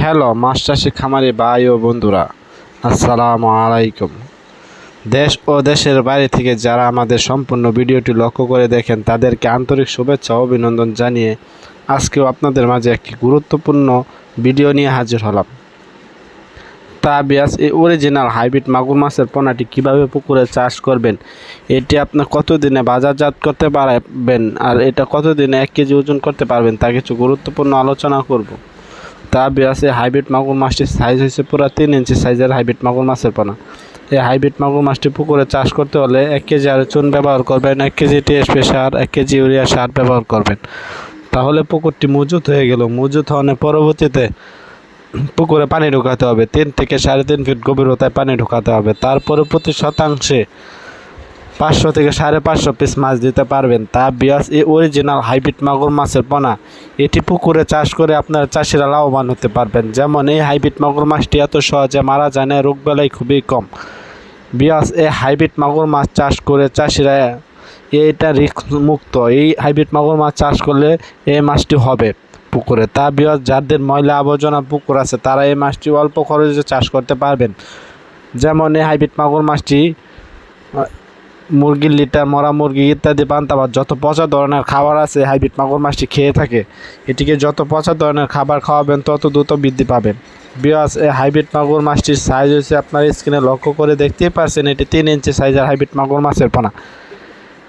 Hello মাছ চাষি খামারি ভাই ও বন্ধুরা, আসসালামু আলাইকুম। দেশ ও দেশের বাইরে থেকে যারা আমাদের সম্পূর্ণ ভিডিওটি লক্ষ্য করে দেখেন, তাদেরকে আন্তরিক শুভেচ্ছা ও অভিনন্দন জানিয়ে আজকেও আপনাদের মাঝে একটি গুরুত্বপূর্ণ ভিডিও নিয়ে হাজির হলাম। তা বিয়াস এই অরিজিনাল হাইব্রিড মাগুর মাছের পোনাটি কীভাবে পুকুরে চাষ করবেন, এটি আপনার কতদিনে বাজারজাত করতে পারবেন আর এটা কতদিনে এক কেজি ওজন করতে পারবেন তা কিছু গুরুত্বপূর্ণ আলোচনা করব। তা বিয়াসে হাইব্রিড মাগুর মাছটির সাইজ হয়েছে পুরো তিন ইঞ্চি সাইজের হাইব্রিড মাগুর মাছের পোনা। এই হাইব্রিড মাগুর মাছটি পুকুরে চাষ করতে হলে এক কেজি আর চুন ব্যবহার করবেন, এক কেজি টিএসপি সার, এক কেজি ইউরিয়া সার ব্যবহার করবেন। তাহলে পুকুরটি মজুত হয়ে গেল। মজুত হওয়ার পরবর্তীতে পুকুরে পানি ঢোকাতে হবে। তিন থেকে সাড়ে তিন ফিট গভীরতায় পানি ঢোকাতে হবে। তারপরে প্রতি শতাংশে পাঁচশো থেকে সাড়ে পাঁচশো পিস মাছ দিতে পারবেন। তা বিয়াস, এই অরিজিনাল হাইব্রিড মাগুর মাছের পোনা, এটি পুকুরে চাষ করে আপনার চাষিরা লাভবান হতে পারবেন। যেমন এই হাইব্রিড মাগুর মাছটি এত সহজে মারা যায় না, রোগ বেলায় খুবই কম। বিয়াস, এই হাইব্রিড মাগুর মাছ চাষ করে চাষিরা এইটা রিস্ক মুক্ত এই হাইব্রিড মাগুর মাছ চাষ করলে এই মাছটি হবে পুকুরে। তা বিয়াস, যাদের ময়লা আবর্জনা পুকুর আছে, তারা এই মাছটি অল্প খরচে চাষ করতে পারবেন। যেমন এই হাইব্রিড মাগুর মাছটি মুরগির লিটার, মরা মুরগি ইত্যাদি পান্তাবাদ যত পচা ধরনের খাবার আছে, হাইব্রিড মাগুর মাছটি খেয়ে থাকে, এটিকে যত পচা ধরনের খাবার খাওয়াবেন, তত দ্রুত বৃদ্ধি পাবেন। বিয়াস এই হাইব্রিড মাগুর মাছটির সাইজ হচ্ছে আপনার স্ক্রিনে লক্ষ্য করে দেখতেই পারছেন, এটি তিন ইঞ্চি সাইজের হাইব্রিড মাগুর মাছের পোনা।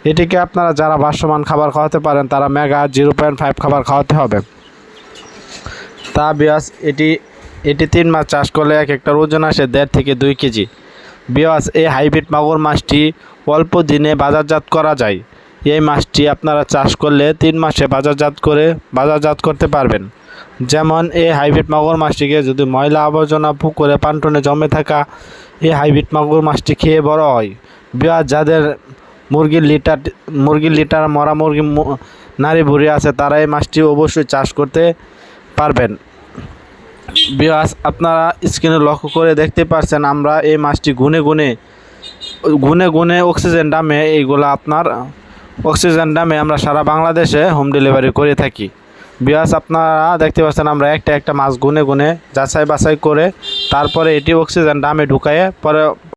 এটিকে আপনারা যারা ভাসমান খাবার খাওয়াতে পারেন, তারা মেগা জিরো পয়েন্ট ফাইভ খাবার খাওয়াতে হবে। তা বিয়াস এটি এটি তিন মাস চাষ করলে এক একটার ওজন আসে দেড় থেকে দুই কেজি। বিয়াস, এই হাইব্রিড মাগুর মাছটি অল্প দিনে বাজারজাত করা যায়। এই মাছটি আপনারা চাষ করলে তিন মাসে বাজারজাত করে বাজারজাত করতে পারবেন। যেমন, এই হাইব্রিড মাগুর মাছটিকে যদি ময়লা আবর্জনা পুকুরে পান্টনে জমে থাকা এই হাইব্রিড মাগুর মাছটি খেয়ে বড় হয়। বিয়াস, যাদের মুরগির লিটার মুরগির লিটার মরা মুরগি নারী ভুড়ি আছে, তারা এই মাছটি অবশ্যই চাষ করতে পারবেন। বিয়াস আপনারা স্ক্রিনে লক্ষ্য করে দেখতে পারছেন, আমরা এই মাছটি গুনে গুনে গুনে গুনে অক্সিজেন দামে এইগুলো আপনার অক্সিজেন দামে আমরা সারা বাংলাদেশে হোম ডেলিভারি করে থাকি। বিয়াস আপনারা দেখতে পাচ্ছেন আমরা একটা একটা মাছ গুনে গুনে যাচাই বাছাই করে, তারপরে এটি অক্সিজেন দামে ঢুকায়ে পরে